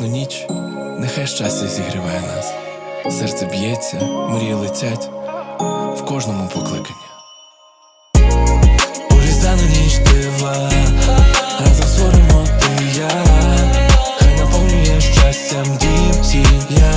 новорічну ніч, нехай щастя зігріває нас, серце б'ється, мрії летять в кожному покликанні. Урізана ніч дива, разом створимо ти я, хай наповнює щастям дім сім'я.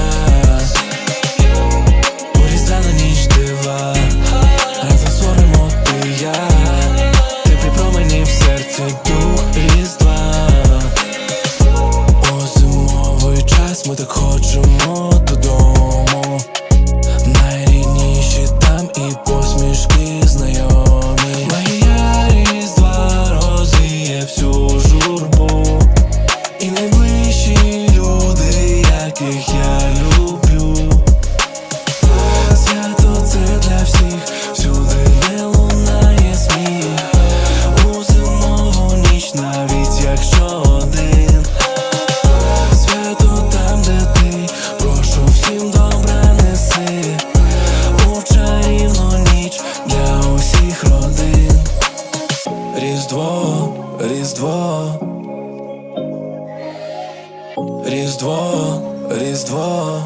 Різдво, різдво.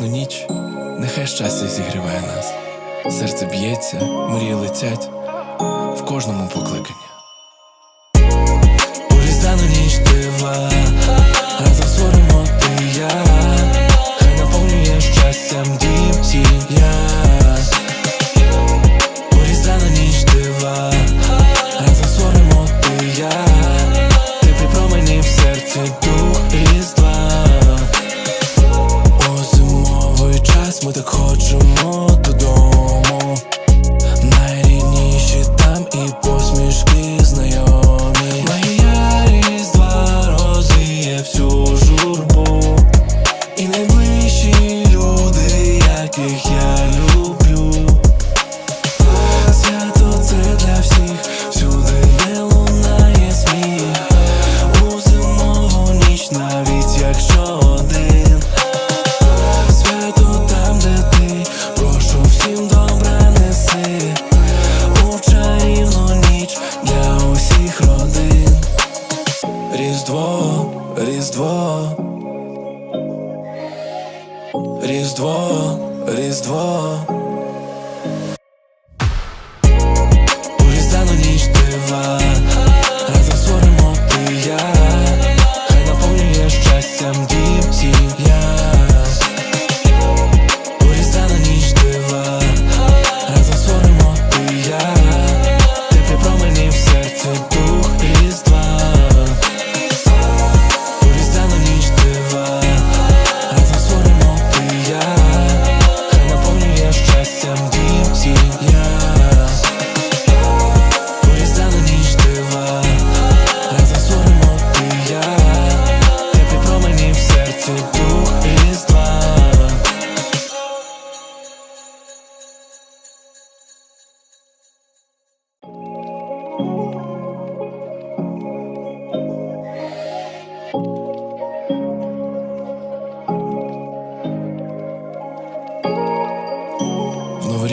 нічну ніч, нехай щастя зігріває нас, серце б'ється, мрії летять в кожному покликанні. Урізану ніч дива, разом ти я, хай наповнює щастям дім сім'я. Урізана ніч дива, разом ти я, ти при в серці. vois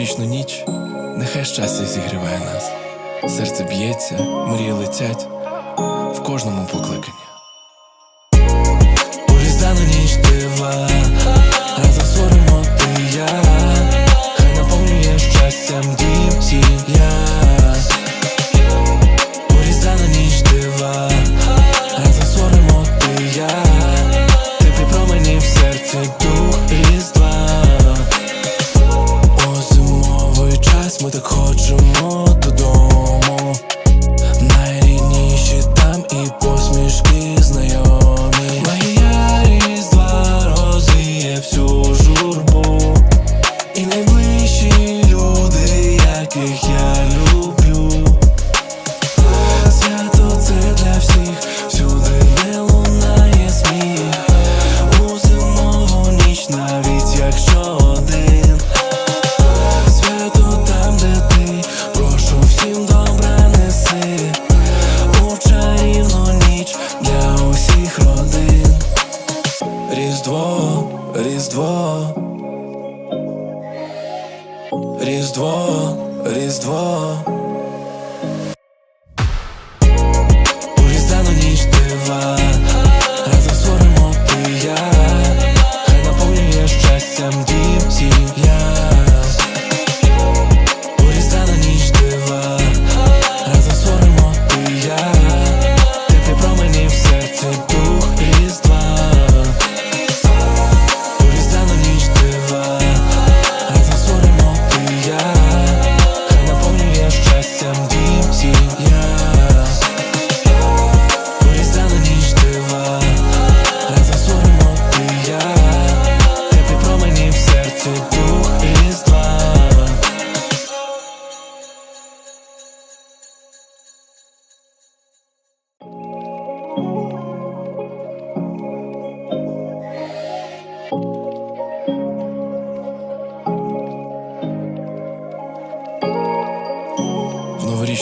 безнадіжну ніч, нехай щастя зігріває нас, серце б'ється, мрії летять в кожному покликанні. Урізану ніч дива, разом створимо ти я, хай наповнює щастям дім сім'я. Урізана ніч дива, разом ти я, теплі промені в серці дух і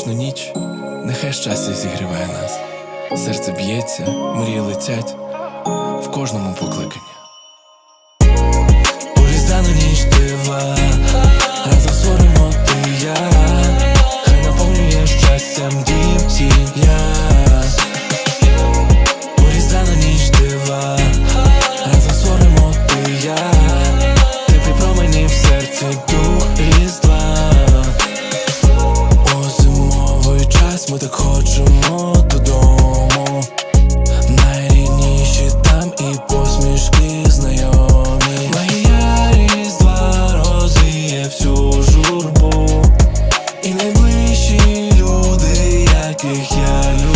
новорічну ніч, нехай щастя зігріває нас, серце б'ється, мрії летять в кожному покликанні. каких я люблю